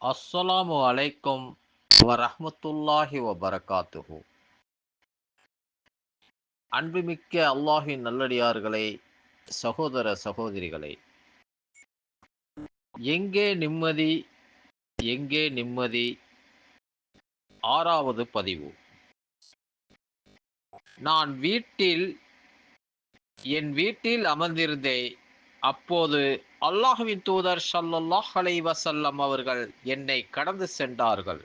அஸ்ஸலாமு அலைக்கும் வரஹ்மத்துல்லாஹி வபரகாத்துஹு. அன்புமிக்க அல்லாஹின் நல்லடியார்களே சகோதர சகோதரிகளே எங்கே நிம்மதி எங்கே நிம்மதி? ஆறாவது பதிவு. நான் வீட்டில் என் வீட்டில் அமர்ந்திருந்தேன் அப்போது அல்லாஹுவின் தூதர் சல்லாஹ் அலை வசல்லம் அவர்கள் என்னை கடந்து சென்றார்கள்.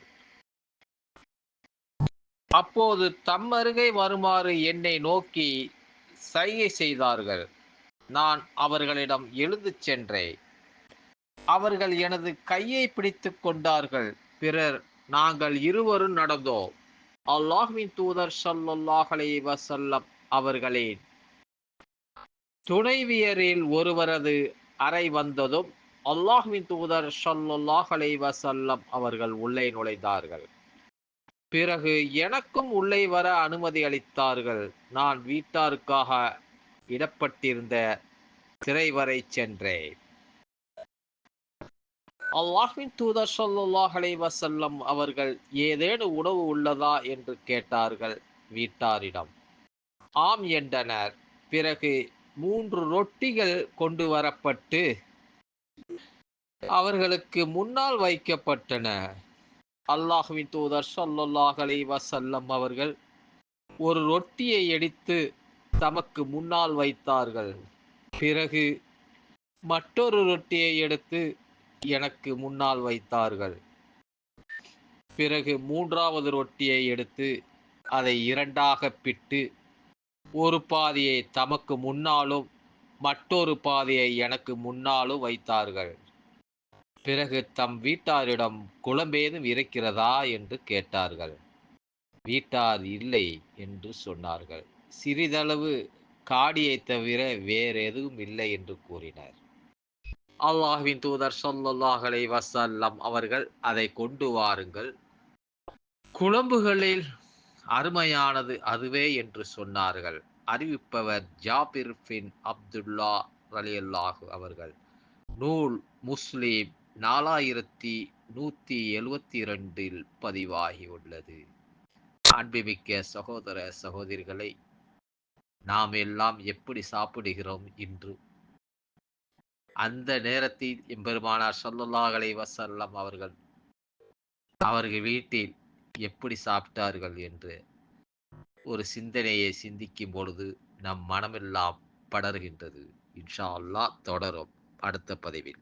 அப்போது தம் அருகே வருமாறு என்னை நோக்கி சைகை செய்தார்கள். நான் அவர்களிடம் எழுந்து சென்றேன். அவர்கள் எனது கையை பிடித்து கொண்டார்கள். பிறர் நாங்கள் இருவரும் நடந்தோம். அல்லாஹுவின் தூதர் சல்லாஹ் அலை வசல்லம் அவர்களின் துணைவியரில் ஒருவரது அறை வந்ததும் அல்லாஹ்வின் தூதர் ஸல்லல்லாஹு அலைஹி அவர்கள் உள்ளே நுழைந்தார்கள். பிறகு எனக்கும் உள்ளே வர அனுமதி அளித்தார்கள். நான் வீட்டாருக்காக இடப்பட்டிருந்த திரை வரை சென்றேன். அல்லாஹ்வின் தூதர் ஸல்லல்லாஹு வசல்லம் அவர்கள் ஏதேனும் உணவு உள்ளதா என்று கேட்டார்கள் வீட்டாரிடம். ஆம் என்றனர். பிறகு மூன்று ரொட்டிகள் கொண்டு வரப்பட்டு அவர்களுக்கு முன்னால் வைக்கப்பட்டன. அல்லாஹுவின் தூதர் ஸல்லல்லாஹு அலைஹி வசல்லம் அவர்கள் ஒரு ரொட்டியை எடுத்து தமக்கு முன்னால் வைத்தார்கள். பிறகு மற்றொரு ரொட்டியை எடுத்து எனக்கு முன்னால் வைத்தார்கள். பிறகு மூன்றாவது ரொட்டியை எடுத்து அதை இரண்டாக பிட்டு ஒரு பாதியை தமக்கு முன்னாலும் மற்றொரு பாதியை எனக்கு முன்னாலும் வைத்தார்கள். பிறகு தம் வீட்டாரிடம் குழம்பேதும் இருக்கிறதா என்று கேட்டார்கள். வீட்டார் இல்லை என்று சொன்னார்கள். சிறிதளவு காடியை தவிர வேற எதுவும் இல்லை என்று கூறினர். அல்லாஹ்வின் தூதர் ஸல்லல்லாஹு அலைஹி அவர்கள் அதை கொண்டு வாருங்கள். குழம்புகளில் அருமையானது அதுவே என்று சொன்னார்கள். அறிவிப்பவர் ஜாபிர் பின் அப்துல்லா ரலியல்லாஹு அவர்கள். நூல் முஸ்லீம் நாலாயிரத்தி நூற்றி எழுவத்தி ரெண்டில் பதிவாகி உள்ளது அன்புமிக்க சகோதர சகோதரிகளை நாம் எல்லாம் எப்படி சாப்பிடுகிறோம் இன்று? அந்த நேரத்தில் எம்பெருமானார் சொல்லல்லாஹலை வசல்லம் அவர்கள் அவர்கள் வீட்டில் எப்படி சாப்பிட்டார்கள் என்று ஒரு சிந்தனையை சிந்திக்கும் பொழுது நம் மனமெல்லாம் படர்கின்றது. இன்ஷா அல்லாஹ் தொடரும். அடுத்த பதிவில்.